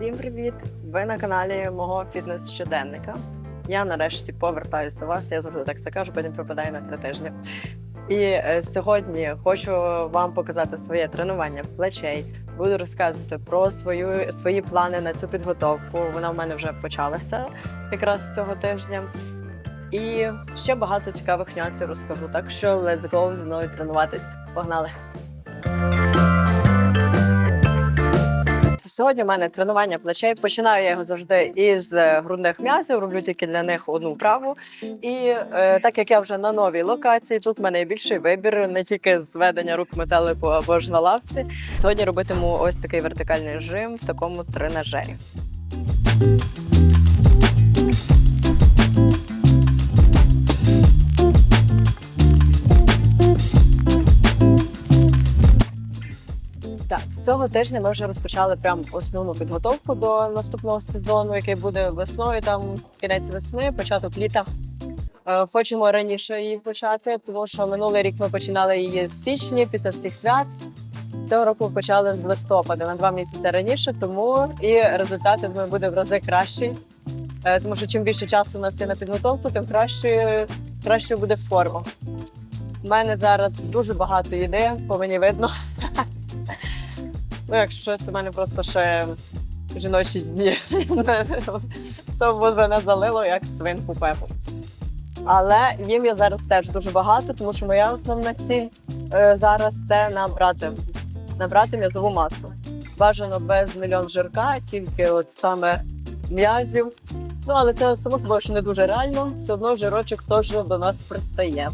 Всім привіт! Ви на каналі мого фітнес-щоденника. Я нарешті повертаюсь до вас. Я завжди так це кажу, потім пропадаю на три тижні. І е, сьогодні хочу вам показати своє тренування плечей. Буду розказувати про свою свої плани на цю підготовку. Вона в мене вже почалася якраз цього тижня. І ще багато цікавих нюансів розкажу. Так що let's go зі мною тренуватись. Погнали! Сьогодні в мене тренування плечей. Починаю я його завжди із е, грудних м'язів, роблю тільки для них одну вправу. І е, так як я вже на новій локації, тут в мене є більший вибір, не тільки зведення рук метелику або ж на лавці. Сьогодні робитиму ось такий вертикальний жим в такому тренажері. Цього тижня ми вже розпочали прям основну підготовку до наступного сезону, який буде весною, там кінець весни, початок літа. Е, Хочемо раніше її почати, тому що минулий рік ми починали її з січня після всіх свят. Цього року почали з листопада на два місяці раніше, тому і результати думаю, буде в рази кращі. Е, Тому що чим більше часу у нас є на підготовку, тим кращою, кращою буде форма. У мене зараз дуже багато їди, по мені видно. Ну, якщо щось у мене просто ще жіночі дні, то мене залило як свинку пепу. Але їм я зараз теж дуже багато, тому що моя основна ціль е, зараз це набрати, набрати м'язову масу. Бажано без мільйон жирка, тільки от саме м'язів. Ну, але це само собою, що не дуже реально. Все одно жирочок теж до нас пристає.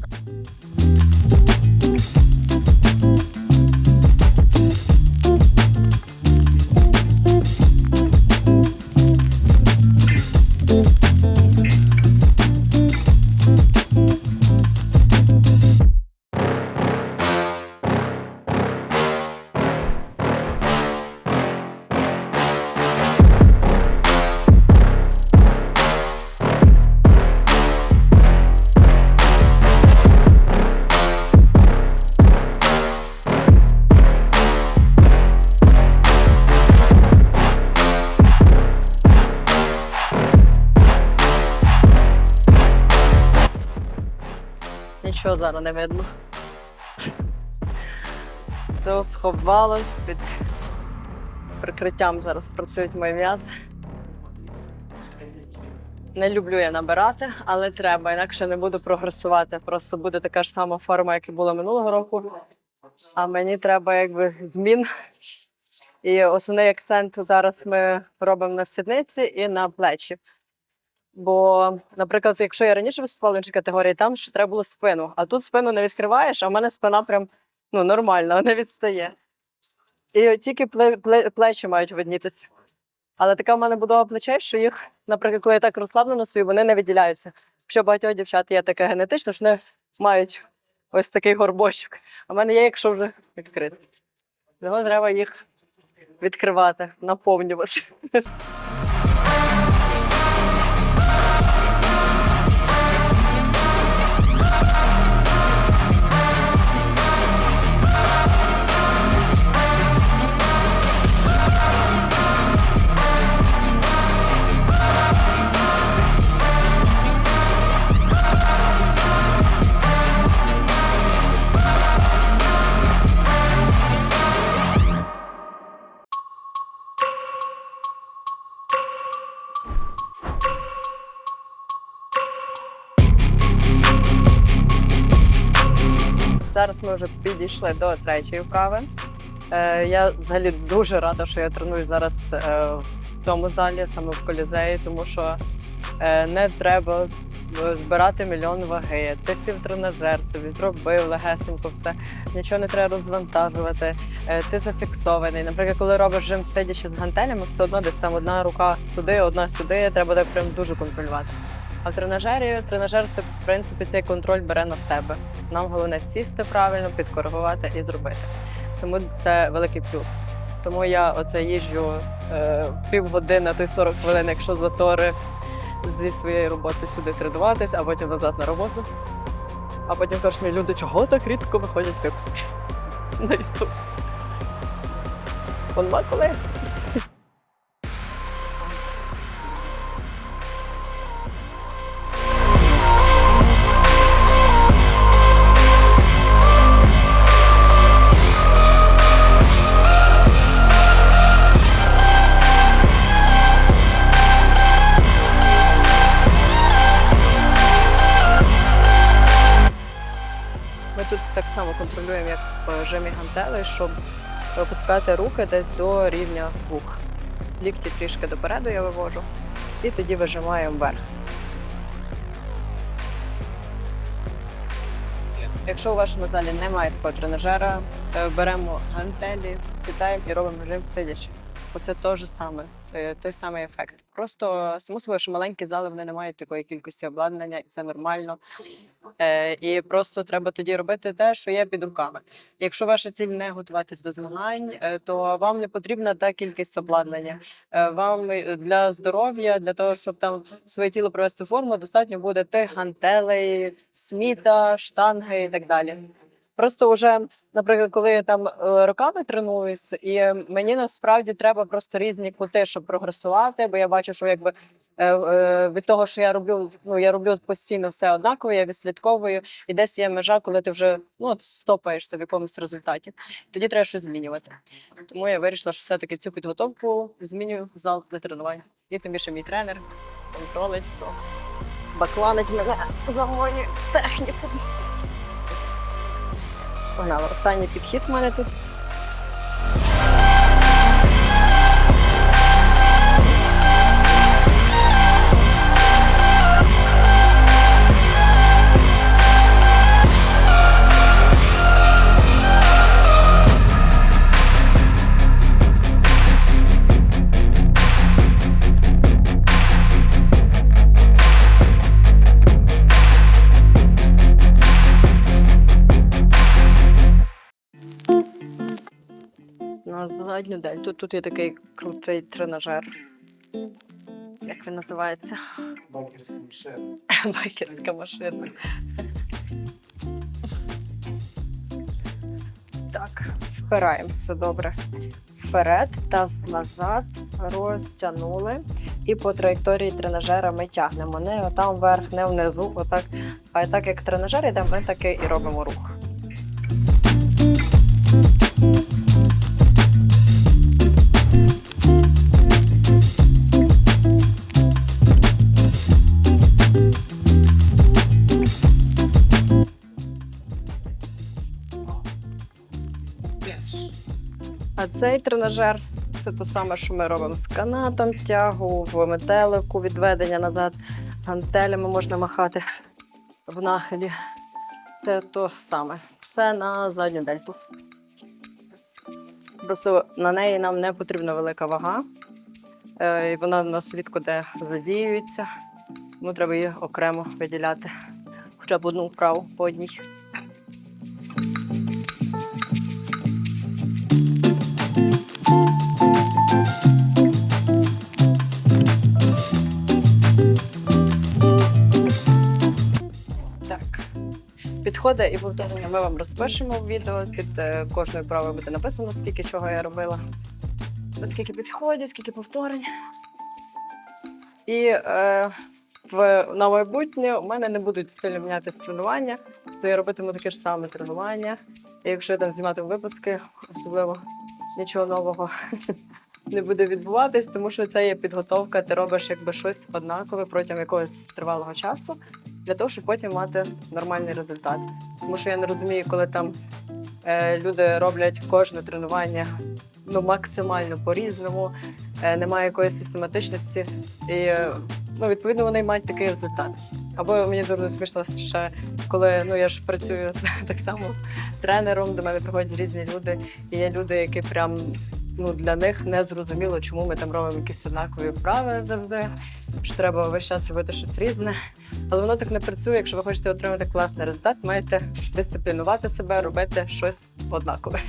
Нічого зараз не видно. Все сховалось під прикриттям зараз працюють мої м'язи. Не люблю я набирати, але треба, інакше не буду прогресувати. Просто буде така ж сама форма, як і була минулого року. А мені треба якби змін. І основний акцент зараз ми робимо на сідниці і на плечі. Бо, наприклад, якщо я раніше виступала в іншій категорії, там ще треба було спину. А тут спину не відкриваєш, а в мене спина прям ну, нормальна, не відстає. І тільки пле- пле- плечі мають виднітися. Але така в мене будова плечей, що їх, наприклад, коли я так розслаблено стою, вони не виділяються. Якщо багатьох дівчат є таке генетично, що вони мають ось такий горбочок. А в мене є, якщо вже відкрити. Того треба їх відкривати, наповнювати. ми вже підійшли до третьої вправи. Е, я взагалі дуже рада, що я треную зараз е, в цьому залі, саме в колізеї, тому що е, не треба збирати мільйон ваги. Ти сів тренажер, собі зробив легесенько все, нічого не треба розвантажувати. Е, ти зафіксований. Наприклад, коли робиш жим сидячи з гантелями, все одно десь там одна рука туди, одна сюди, треба так прям дуже контролювати. А в тренажері тренажер це в принципі цей контроль бере на себе. Нам головне сісти правильно, підкоригувати і зробити. Тому це великий плюс. Тому я оце їжджу е, півгодини, то й 40 хвилин, якщо затори зі своєї роботи сюди тренуватись, а потім назад на роботу. А потім кажуть мені люди, чого так рідко виходять випуски на YouTube. Вон ма коли. Контролюємо як в жимі гантелей, щоб опускати руки десь до рівня вух. Лікті трішки допереду я вивожу. І тоді вижимаємо вверх. Якщо у вашому залі немає такого тренажера, е, беремо гантелі, сідаємо і робимо режим сидячи. Оце те ж саме, е, той самий ефект. Просто само собою, що маленькі зали вони не мають такої кількості обладнання, і це нормально. Е, і просто треба тоді робити те, що є під руками. Якщо ваша ціль не готуватись до змагань, е, то вам не потрібна та кількість обладнання. Вам для здоров'я, для того, щоб там своє тіло привести в форму, достатньо буде тих гантелей, сміта, штанги і так далі. Просто вже, наприклад, коли я там е, роками тренуюсь, і мені насправді треба просто різні кути, щоб прогресувати, бо я бачу, що якби е, е, від того, що я роблю, ну я роблю постійно все однаково, я відслідковую, і десь є межа, коли ти вже ну стопаєшся в якомусь результаті. Тоді треба щось змінювати. Тому я вирішила, що все-таки цю підготовку змінюю в зал для тренувань. І тим більше мій тренер контролить все. Бакланить мене за мою техніку. Погнали. Останній підхід в мене тут. День. Тут, тут є такий крутий тренажер. Як він називається? Байкерська машина. Байкерська машина. Так, впираємося добре. Вперед, таз назад, розтягнули. І по траєкторії тренажера ми тягнемо. Не отам вверх, не внизу, отак. А так як тренажер йде, ми таки і робимо рух. Цей тренажер це те саме, що ми робимо з канатом, тягу, в метелику, відведення назад, з гантелями можна махати в нахилі. Це то саме. Все на задню дельту. Просто на неї нам не потрібна велика вага. Е, і Вона у нас де задіюється. Тому треба її окремо виділяти. Хоча б одну вправу по одній. Підходи і повторення ми вам розпишемо в відео. Під е, кожною правою буде написано, скільки чого я робила. Скільки підходів, скільки повторень. І е, в, на майбутнє у мене не будуть сильно мінятися тренування, то я робитиму таке ж саме тренування. І якщо я там знімати випуски, особливо нічого нового не буде відбуватись, тому що це є підготовка, ти робиш якби щось однакове протягом якогось тривалого часу для того, щоб потім мати нормальний результат. Тому що я не розумію, коли там е, люди роблять кожне тренування ну, максимально по-різному, е, немає якоїсь систематичності, і е, ну, відповідно вони мають такий результат. Або мені дуже смішно ще, коли ну я ж працюю так само тренером, до мене приходять різні люди, і є люди, які прям ну для них не зрозуміло, чому ми там робимо якісь однакові вправи завжди. Що треба весь час робити щось різне. Але воно так не працює. Якщо ви хочете отримати класний результат, маєте дисциплінувати себе, робити щось однакове.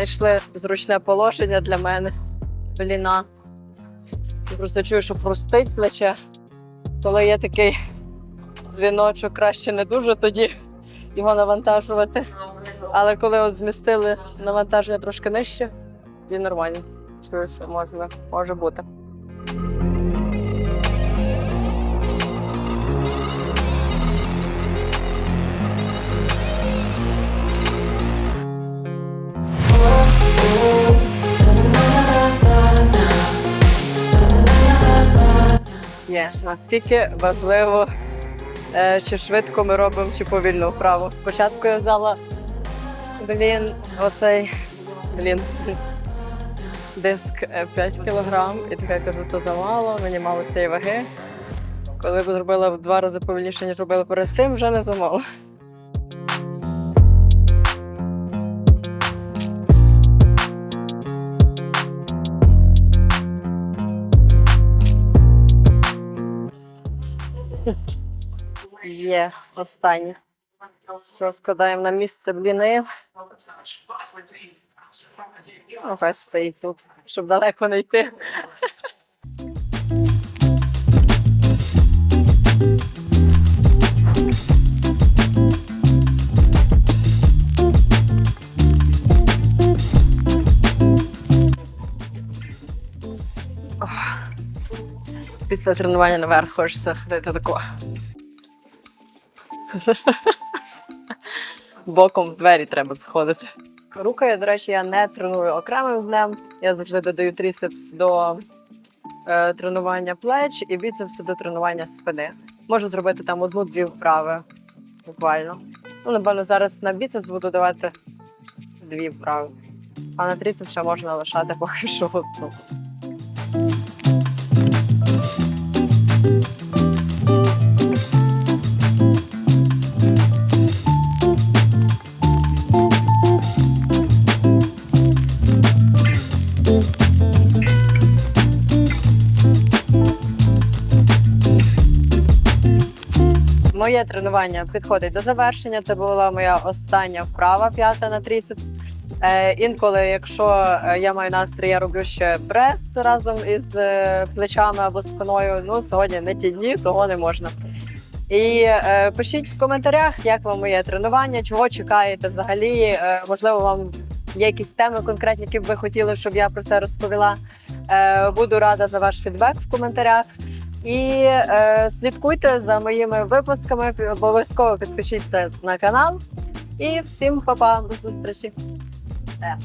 Знайшли зручне положення для мене. Бліна. Я просто чую, що простить плече. Коли є такий дзвіночок, краще не дуже тоді його навантажувати. Але коли от змістили навантаження трошки нижче, і нормально. Чую, що можна, може бути. Є. Наскільки важливо, е, чи швидко ми робимо, чи повільно вправу. Спочатку я взяла блін, оцей блін. Диск е, 5 кг, і така я кажу, то замало, мені мало цієї ваги. Коли б зробила в два рази повільніше, ніж робила перед тим, вже не замало. Є останнє. Все, складаємо на місце бліни. Ось хай стоїть тут, щоб далеко не йти. Після тренування наверх хочеться ходити тако. Боком в двері треба заходити. Руки, до речі, я не треную окремим днем. Я завжди додаю трицепс до е, тренування плеч і біцепс до тренування спини. Можу зробити там одну-дві вправи буквально. Ну, напевно, зараз на біцепс буду давати дві вправи. А на трицепс ще можна лишати поки що одну. Моє тренування підходить до завершення. Це була моя остання вправа п'ята на трицепс. Е, інколи, якщо е, я маю настрій, я роблю ще прес разом із е, плечами або спиною. Ну сьогодні не ті дні, того не можна. І е, пишіть в коментарях, як вам моє тренування, чого чекаєте взагалі. Е, можливо, вам є якісь теми конкретні, які б ви хотіли, щоб я про це розповіла. Е, буду рада за ваш фідбек в коментарях. І е, слідкуйте за моїми випусками. Обов'язково підпишіться на канал. І всім па-па, до зустрічі. Е.